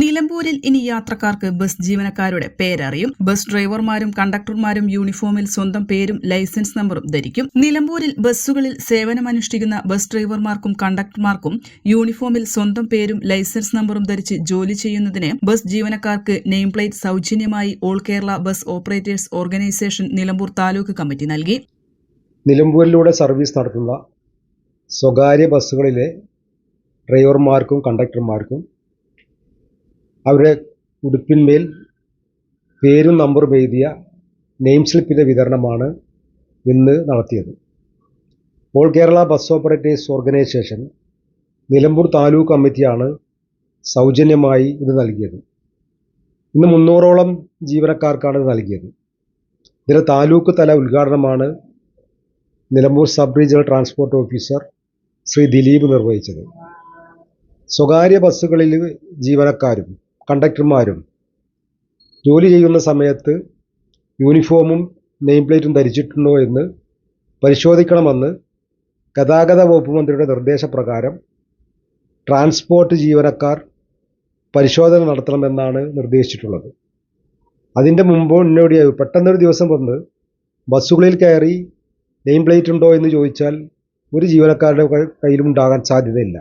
നിലമ്പൂരിൽ ഇനി യാത്രക്കാർക്ക് ബസ് ജീവനക്കാരുടെ പേരറിയും. ബസ് ഡ്രൈവർമാരും കണ്ടക്ടർമാരും യൂണിഫോമിൽ സ്വന്തം പേരും ലൈസൻസ് നമ്പറും ധരിക്കും. നിലമ്പൂരിൽ ബസ്സുകളിൽ സേവനമനുഷ്ഠിക്കുന്ന ബസ് ഡ്രൈവർമാർക്കും കണ്ടക്ടർമാർക്കും യൂണിഫോമിൽ സ്വന്തം പേരും ലൈസൻസ് നമ്പറും ധരിച്ച് ജോലി ചെയ്യുന്നതിന് ബസ് ജീവനക്കാർക്ക് നെയിം പ്ലേറ്റ് സൗജന്യമായി all Kerala bus operators organisation Nilambur taluk committee നൽകി. നിലമ്പൂരിലൂടെ സർവീസ് നടത്തുന്ന സ്വകാര്യ ബസ്സുകളിലെ ഡ്രൈവർമാർക്കും കണ്ടക്ടർമാർക്കും അവരുടെ ഉടുപ്പിന്മേൽ പേരും നമ്പറും എഴുതിയ നെയിം സ്ലിപ്പിന്റെ വിതരണമാണ് ഇന്ന് നടത്തിയത്. All Kerala bus operators organisation Nilambur taluk കമ്മിറ്റിയാണ് സൗജന്യമായി ഇത് നൽകിയത്. ഇന്ന് മുന്നൂറോളം ജീവനക്കാർക്കാണ് ഇത് നൽകിയത്. ഇതിലെ താലൂക്ക് തല ഉദ്ഘാടനമാണ് Nilambur sub regional transport officer Shri Dileep നിർവഹിച്ചത്. സ്വകാര്യ ബസ്സുകളിൽ ജീവനക്കാരും കണ്ടക്ടർമാരും ജോലി ചെയ്യുന്ന സമയത്ത് യൂണിഫോമും നെയിം പ്ലേറ്റും ധരിച്ചിട്ടുണ്ടോ എന്ന് പരിശോധിക്കണമെന്ന് ഗതാഗത വകുപ്പ് മന്ത്രിയുടെ നിർദ്ദേശപ്രകാരം ട്രാൻസ്പോർട്ട് ജീവനക്കാർ പരിശോധന നടത്തണമെന്നാണ് നിർദ്ദേശിച്ചിട്ടുള്ളത്. അതിന്റെ മുമ്പ് മുന്നോടിയായി പെട്ടെന്നൊരു ദിവസം വന്ന് ബസ്സുകളിൽ കയറി നെയിം പ്ലേറ്റ് ഉണ്ടോ എന്ന് ചോദിച്ചാൽ ഒരു ജീവനക്കാരുടെ കയ്യിലും ഉണ്ടാകാൻ സാധ്യതയില്ല.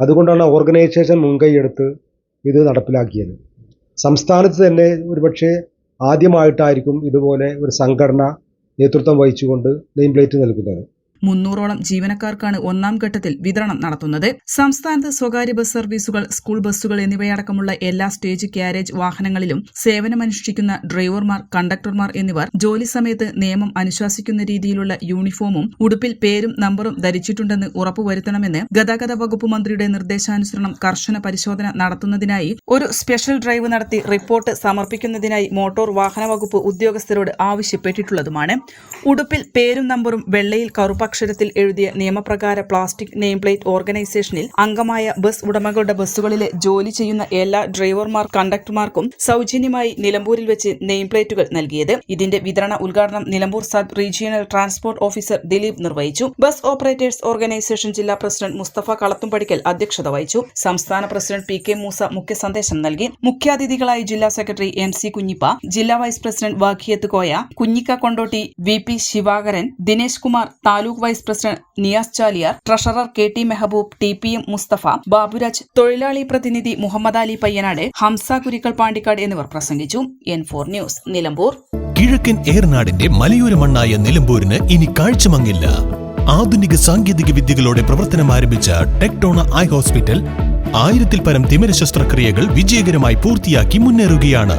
അതുകൊണ്ടാണ് ഓർഗനൈസേഷൻ മുൻകൈയെടുത്ത് ഇത് നടപ്പിലാക്കിയത്. സംസ്ഥാനത്ത് തന്നെ ഒരുപക്ഷെ ആദ്യമായിട്ടായിരിക്കും ഇതുപോലെ ഒരു സംഘടന നേതൃത്വം വഹിച്ചുകൊണ്ട് നെയിം പ്ലേറ്റ് നൽകുന്നത്. മുന്നൂറോളം ജീവനക്കാർക്കാണ് ഒന്നാം ഘട്ടത്തിൽ വിതരണം നടത്തുന്നത്. സംസ്ഥാനത്ത് സ്വകാര്യ ബസ് സർവീസുകൾ സ്കൂൾ ബസ്സുകൾ എന്നിവയടക്കമുള്ള എല്ലാ സ്റ്റേജ് ക്യാരേജ് വാഹനങ്ങളിലും സേവനമനുഷ്ഠിക്കുന്ന ഡ്രൈവർമാർ കണ്ടക്ടർമാർ എന്നിവർ ജോലി സമയത്ത് നിയമം അനുശാസിക്കുന്ന രീതിയിലുള്ള യൂണിഫോമും ഉടുപ്പിൽ പേരും നമ്പറും ധരിച്ചിട്ടുണ്ടെന്ന് ഉറപ്പുവരുത്തണമെന്ന് ഗതാഗത വകുപ്പ് മന്ത്രിയുടെ നിർദ്ദേശാനുസരണം കർശന പരിശോധന നടത്തുന്നതിനായി ഒരു സ്പെഷ്യൽ ഡ്രൈവ് നടത്തി റിപ്പോർട്ട് സമർപ്പിക്കുന്നതിനായി മോട്ടോർ വാഹന വകുപ്പ് ഉദ്യോഗസ്ഥരോട് ആവശ്യപ്പെട്ടിട്ടുള്ളതുമാണ്. ഉടുപ്പിൽ പേരും നമ്പറും വെള്ളയിൽ കറുപ്പക്ഷരത്തിൽ എഴുതിയ നിയമപ്രകാര പ്ലാസ്റ്റിക് നെയിം പ്ലേറ്റ് ഓർഗനൈസേഷനിൽ അംഗമായ ബസ് ഉടമകളുടെ ബസ്സുകളിലെ ജോലി ചെയ്യുന്ന എല്ലാ ഡ്രൈവർമാർ കണ്ടക്ടർമാർക്കും സൗജന്യമായി നിലമ്പൂരിൽ വെച്ച് നെയിം പ്ലേറ്റുകൾ നൽകിയത്. ഇതിന്റെ വിതരണ ഉദ്ഘാടനം Nilambur sub regional transport officer Dileep നിർവഹിച്ചു. ബസ് ഓപ്പറേറ്റേഴ്സ് ഓർഗനൈസേഷൻ ജില്ലാ പ്രസിഡന്റ് മുസ്തഫ കളത്തുംപടിക്കൽ അധ്യക്ഷത വഹിച്ചു. സംസ്ഥാന പ്രസിഡന്റ് പി കെ മൂസ മുഖ്യ സന്ദേശം നൽകി. മുഖ്യാതിഥികളായി ജില്ലാ സെക്രട്ടറി എം സി കുഞ്ഞിപ്പ ജില്ലാ vice president Vakhiyath Koya Kunhikka Kondotty V P Sivakaran Dinesh Kumar taluk vice president Niyas Chaliyar treasurer K T Mehaboob T P M Mustafa Baburaj തൊഴിലാളി പ്രതിനിധി മുഹമ്മദ് അലി പയ്യനാട് ഹംസ കുരിക്കൽ പാണ്ടിക്കാട് എന്നിവർ പ്രസംഗിച്ചു. N four news Nilambur. കിഴക്കൻ ഏർനാടിന്റെ മലയോര മണ്ണായ നിലമ്പൂരിന് ഇനി കാഴ്ചമങ്ങില്ല. ആധുനിക സാങ്കേതിക വിദ്യകളോടെ പ്രവർത്തനം ആരംഭിച്ച ടെക്ടോണ ഐ ഹോസ്പിറ്റൽ ആയിരത്തിൽ പരം തിമിര ശസ്ത്രക്രിയകൾ വിജയകരമായി പൂർത്തിയാക്കി മുന്നേറുകയാണ്.